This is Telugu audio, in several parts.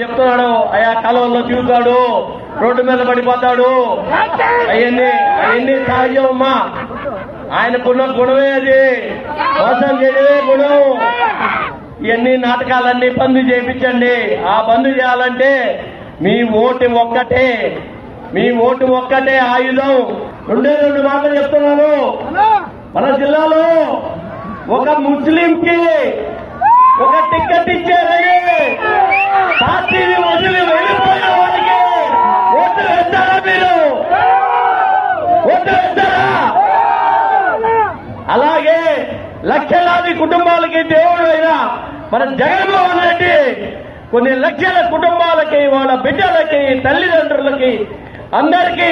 చెప్తున్నాడు ఆయా కలవల్లో తిరుగుతాడు రోడ్డు మీద పడిపోతాడు. అవన్నీ అవన్నీ సహజం అమ్మా ఆయనకున్న గుణమే అది. మోసం చేయడమే గుణం. ఇవన్నీ నాటకాలన్నీ బంద్ చేయించండి. ఆ బంద్ చేయాలంటే మీ ఓటు ఒక్కటే. మీ ఓటు ఒక్కటే ఆయుధం. రెండే రెండు మాటలు చెప్తున్నాను. మన జిల్లాలో ఒక ముస్లింకి ఒక టికెట్ అలాగే లక్షలాది కుటుంబాలకి దేవుడు అయినా మన జగన్మోహన్ రెడ్డి కొన్ని లక్షల కుటుంబాలకి వాళ్ళ బిడ్డలకి తల్లిదండ్రులకి అందరికీ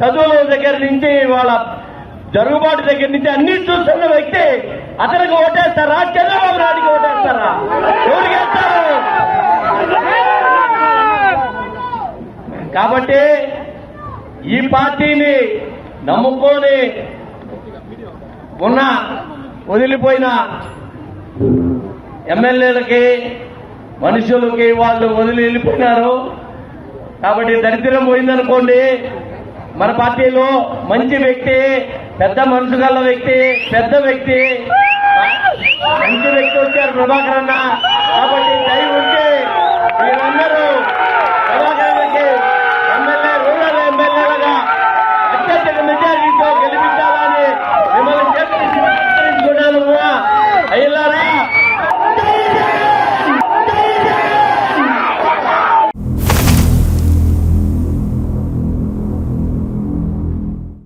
చదువుల దగ్గర నుంచి వాళ్ళ జరుగుబాటు దగ్గర నుంచి అన్ని చూస్తున్న వ్యక్తి అతనికి ఓటేస్తారా? చంద్రబాబు నాయుడికి ఓటేస్తారా? కాబట్టి ఈ పార్టీని నమ్ముకొని ఉన్న వదిలిపోయిన ఎమ్మెల్యేలకి మనుషులకి వాళ్ళు వదిలి వెళ్ళిపోయినారు. కాబట్టి దరిద్రం పోయిందనుకోండి మన పార్టీలో మంచి వ్యక్తి పెద్ద మనసు గల వ్యక్తి పెద్ద వ్యక్తి మంచి వ్యక్తి వచ్చారు ప్రభాకర్ అన్న.